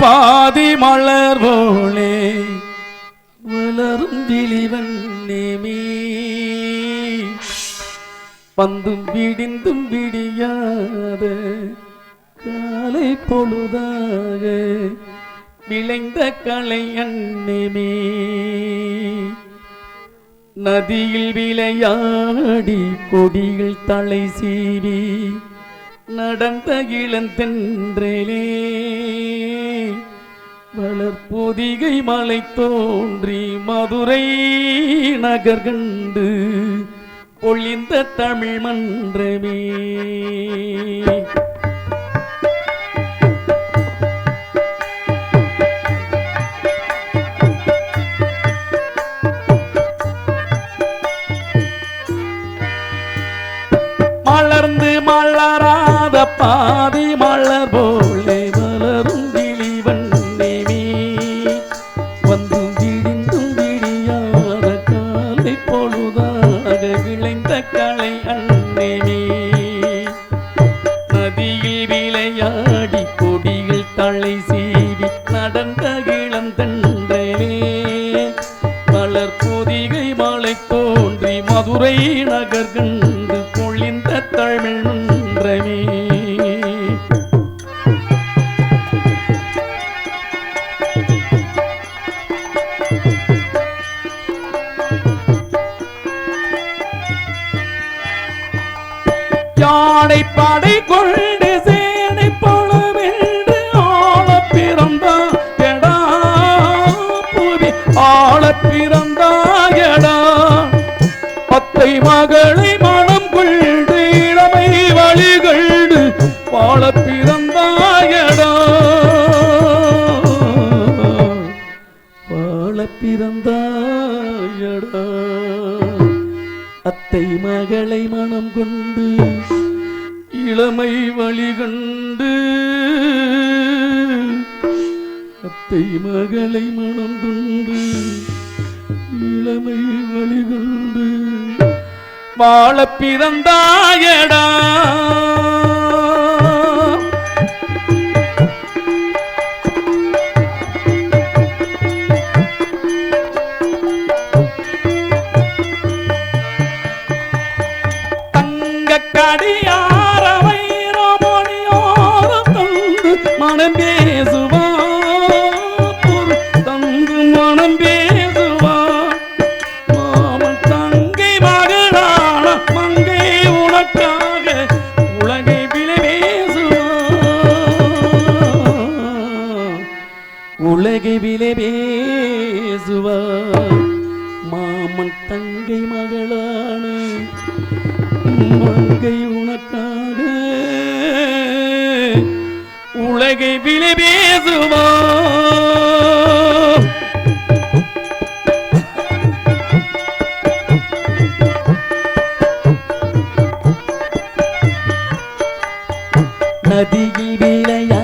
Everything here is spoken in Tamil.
பாதி மலர் போலே வளரும் விழிவண்ணேமே வந்தும் விடிந்தும் விடியாத காலை பொழுதாக விளைந்த கலை அன்னமே. நதியில் விளையாடி கொடியில் தலை சீவி நடந்த இளந்தென்றலே வளர்பொதிகை மலை தோன்றி மதுரை நகர்கண்டு ஒளிந்த தமிழ் மன்றமே. மலர்ந்து மலர தலை சீவி நடந்த இளந்தன்றலே மலர் பொதிகை மலை தோன்றி மதுரை நகர் பொழிந்த தமிழ் மன்றமே. யானை படை கொள் மகளை மனம் கொண்டு இளமை வழிகண்டு வாழ பிறந்தாயடா. வாழ பிறந்தாயடா. அத்தை மகளை மனம் கொண்டு இளமை வழிகண்டு. அத்தை மகளை மனம் கொண்டு இளமை வழிகண்டு. வாழ பிறந்தாயடா. தங்க கடியார வைரமணியோர தந்து மனம் உலகை விலை மாமன் தங்கை மகளான மங்கை உனக்காக உலகை விலை பேசுவா. நதியில் விளையா